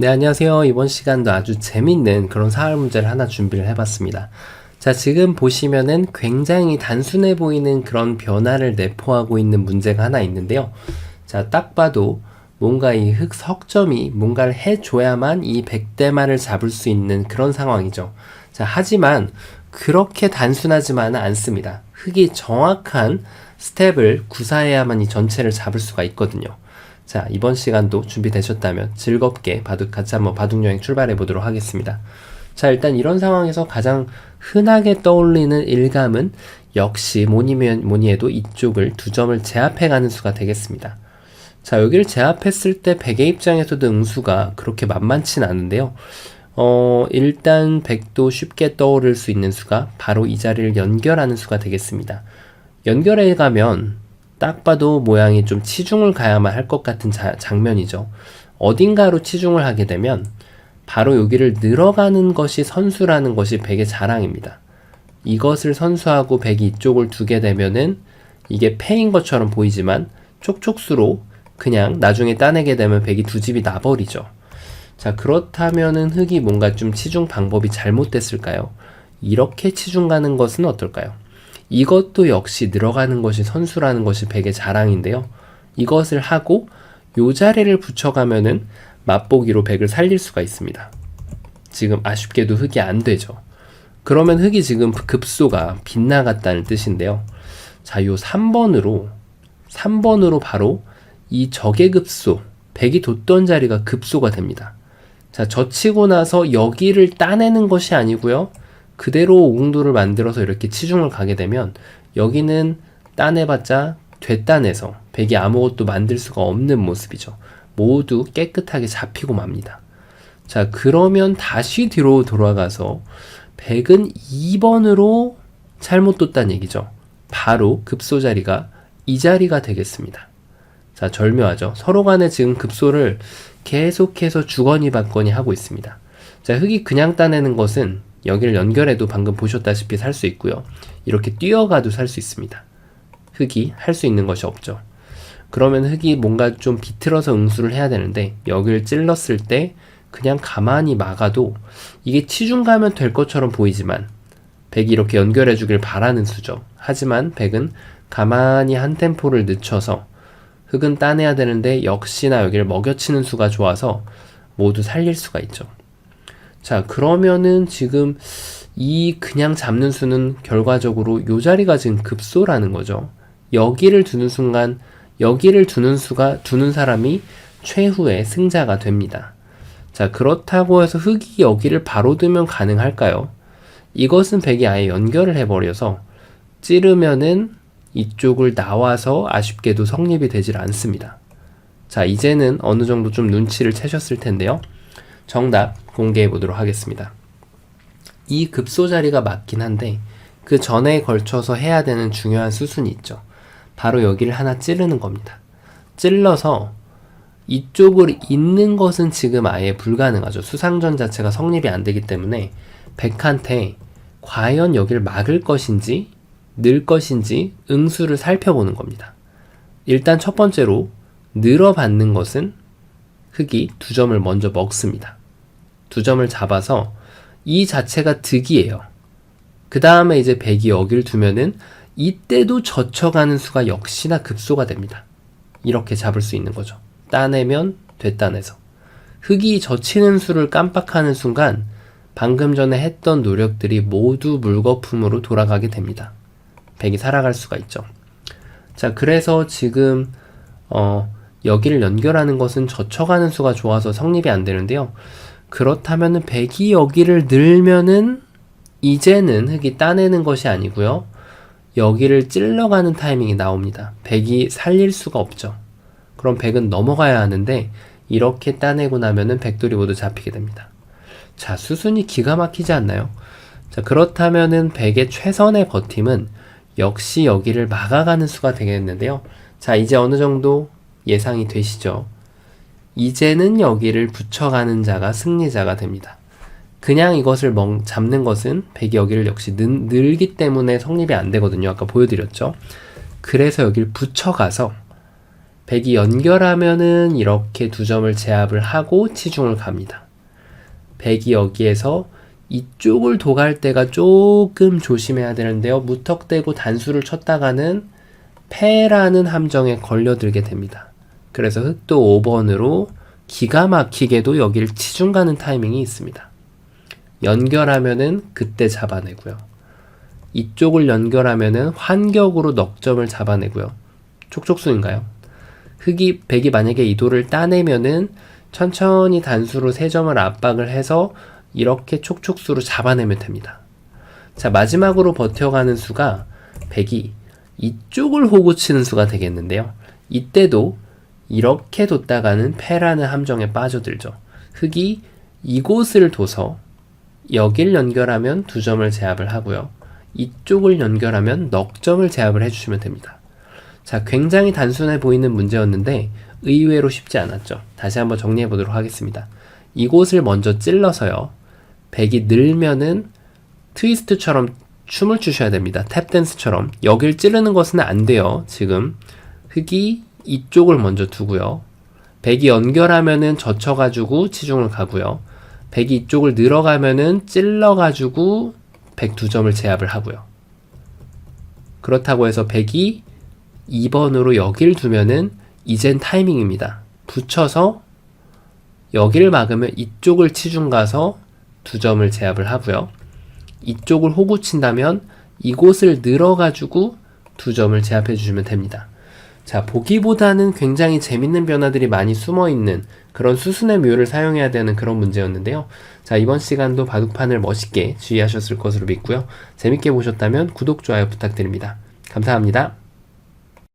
네, 안녕하세요. 이번 시간도 아주 재밌는 그런 사활 문제를 하나 준비를 해봤습니다. 자, 지금 보시면은 굉장히 단순해 보이는 그런 변화를 내포하고 있는 문제가 하나 있는데요. 자, 딱 봐도 뭔가 이 흑 석점이 뭔가를 해줘야만 이 100대만을 잡을 수 있는 그런 상황이죠. 자, 하지만 그렇게 단순하지만은 않습니다. 흑이 정확한 스텝을 구사해야만 이 전체를 잡을 수가 있거든요. 자, 이번 시간도 준비되셨다면 즐겁게 바둑 같이 한번 바둑 여행 출발해 보도록 하겠습니다. 자, 일단 이런 상황에서 가장 흔하게 떠올리는 일감은 역시 뭐니면 뭐니 해도 이쪽을 두 점을 제압해 가는 수가 되겠습니다. 자, 여기를 제압했을 때 백의 입장에서도 응수가 그렇게 만만치 않은데요. 어, 일단 백도 쉽게 떠오를 수 있는 수가 바로 이 자리를 연결하는 수가 되겠습니다. 연결해 가면 딱 봐도 모양이 좀 치중을 가야만 할 것 같은 자, 장면이죠. 어딘가로 치중을 하게 되면 바로 여기를 늘어가는 것이 선수라는 것이 백의 자랑입니다. 이것을 선수하고 백이 이쪽을 두게 되면은 이게 패인 것처럼 보이지만 촉촉수로 그냥 나중에 따내게 되면 백이 두 집이 나버리죠. 자, 그렇다면은 흙이 뭔가 좀 치중 방법이 잘못됐을까요? 이렇게 치중 가는 것은 어떨까요? 이것도 역시 늘어가는 것이 선수라는 것이 백의 자랑인데요. 이것을 하고 요 자리를 붙여가면은 맛보기로 백을 살릴 수가 있습니다. 지금 아쉽게도 흙이 안 되죠. 그러면 흙이 지금 급소가 빗나갔다는 뜻인데요. 자, 요 3번으로 3번으로 바로 이 적의 급소, 백이 뒀던 자리가 급소가 됩니다. 자, 젖히고 나서 여기를 따내는 것이 아니고요. 그대로 오궁도를 만들어서 이렇게 치중을 가게 되면 여기는 따내봤자 되따내서 백이 아무것도 만들 수가 없는 모습이죠. 모두 깨끗하게 잡히고 맙니다. 자, 그러면 다시 뒤로 돌아가서 백은 2번으로 잘못 뒀다는 얘기죠. 바로 급소 자리가 이 자리가 되겠습니다. 자, 절묘하죠. 서로 간에 지금 급소를 계속해서 주거니 받거니 하고 있습니다. 자, 흙이 그냥 따내는 것은 여기를 연결해도 방금 보셨다시피 살 수 있고요. 이렇게 뛰어가도 살 수 있습니다. 흙이 할 수 있는 것이 없죠. 그러면 흙이 뭔가 좀 비틀어서 응수를 해야 되는데 여기를 찔렀을 때 그냥 가만히 막아도 이게 치중 가면 될 것처럼 보이지만 백이 이렇게 연결해 주길 바라는 수죠. 하지만 백은 가만히 한 템포를 늦춰서 흙은 따내야 되는데 역시나 여기를 먹여치는 수가 좋아서 모두 살릴 수가 있죠. 자, 그러면은 지금 이 그냥 잡는 수는 결과적으로 요 자리가 지금 급소라는 거죠. 여기를 두는 순간 여기를 두는 수가 두는 사람이 최후의 승자가 됩니다. 자, 그렇다고 해서 흙이 여기를 바로 두면 가능할까요? 이것은 백이 아예 연결을 해버려서 찌르면은 이쪽을 나와서 아쉽게도 성립이 되질 않습니다. 자, 이제는 어느 정도 좀 눈치를 채셨을 텐데요. 정답 공개해 보도록 하겠습니다. 이 급소 자리가 맞긴 한데 그 전에 걸쳐서 해야 되는 중요한 수순이 있죠. 바로 여기를 하나 찌르는 겁니다. 찔러서 이쪽을 잇는 것은 지금 아예 불가능하죠. 수상전 자체가 성립이 안 되기 때문에 백한테 과연 여기를 막을 것인지 늘 것인지 응수를 살펴보는 겁니다. 일단 첫 번째로 늘어받는 것은 흙이 두 점을 먼저 먹습니다. 두 점을 잡아서 이 자체가 득이에요. 그 다음에 이제 백이 여기를 두면은 이때도 젖혀가는 수가 역시나 급소가 됩니다. 이렇게 잡을 수 있는 거죠. 따내면 됐다내서. 흙이 젖히는 수를 깜빡하는 순간 방금 전에 했던 노력들이 모두 물거품으로 돌아가게 됩니다. 백이 살아갈 수가 있죠. 자, 그래서 지금 어, 여기를 연결하는 것은 젖혀가는 수가 좋아서 성립이 안 되는데요. 그렇다면은 백이 여기를 늘면은 이제는 흙이 따내는 것이 아니고요. 여기를 찔러가는 타이밍이 나옵니다. 백이 살릴 수가 없죠. 그럼 백은 넘어가야 하는데 이렇게 따내고 나면은 백돌이 모두 잡히게 됩니다. 자, 수순이 기가 막히지 않나요? 자, 그렇다면은 백의 최선의 버팀은 역시 여기를 막아가는 수가 되겠는데요. 자, 이제 어느 정도 예상이 되시죠? 이제는 여기를 붙여가는 자가 승리자가 됩니다. 그냥 이것을 멍, 잡는 것은 백이 여기를 역시 늘, 늘기 때문에 성립이 안 되거든요. 아까 보여드렸죠. 그래서 여기를 붙여가서 백이 연결하면은 이렇게 두 점을 제압을 하고 치중을 갑니다. 백이 여기에서 이쪽을 도갈 때가 조금 조심해야 되는데요. 무턱대고 단수를 쳤다가는 패라는 함정에 걸려들게 됩니다. 그래서 흑도 5번으로 기가 막히게도 여기를 치중 가는 타이밍이 있습니다. 연결하면은 그때 잡아내고요. 이쪽을 연결하면은 환격으로 넉점을 잡아내고요. 촉촉수인가요? 흑이 백이 만약에 이 돌을 따내면은 천천히 단수로 세 점을 압박을 해서 이렇게 촉촉수로 잡아내면 됩니다. 자 마지막으로 버텨가는 수가 백이 이쪽을 호구 치는 수가 되겠는데요. 이때도 이렇게 뒀다가는 패라는 함정에 빠져들죠. 흑이 이곳을 둬서 여길 연결하면 두 점을 제압을 하고요. 이쪽을 연결하면 넉 점을 제압을 해주시면 됩니다. 자, 굉장히 단순해 보이는 문제였는데 의외로 쉽지 않았죠. 다시 한번 정리해 보도록 하겠습니다. 이곳을 먼저 찔러서요. 백이 늘면은 트위스트처럼 춤을 추셔야 됩니다. 탭댄스처럼. 여길 찌르는 것은 안 돼요. 지금 흑이 이쪽을 먼저 두고요. 백이 연결하면은 젖혀가지고 치중을 가고요. 백이 이쪽을 늘어가면은 찔러가지고 백두 점을 제압을 하고요. 그렇다고 해서 백이 2번으로 여길 두면은 이젠 타이밍입니다. 붙여서 여기를 막으면 이쪽을 치중 가서 두 점을 제압을 하고요. 이쪽을 호구 친다면 이곳을 늘어가지고 두 점을 제압해 주시면 됩니다. 자, 보기보다는 굉장히 재밌는 변화들이 많이 숨어 있는 그런 수순의 묘를 사용해야 되는 그런 문제였는데요. 자, 이번 시간도 바둑판을 멋있게 주의하셨을 것으로 믿고요. 재밌게 보셨다면 구독, 좋아요 부탁드립니다. 감사합니다.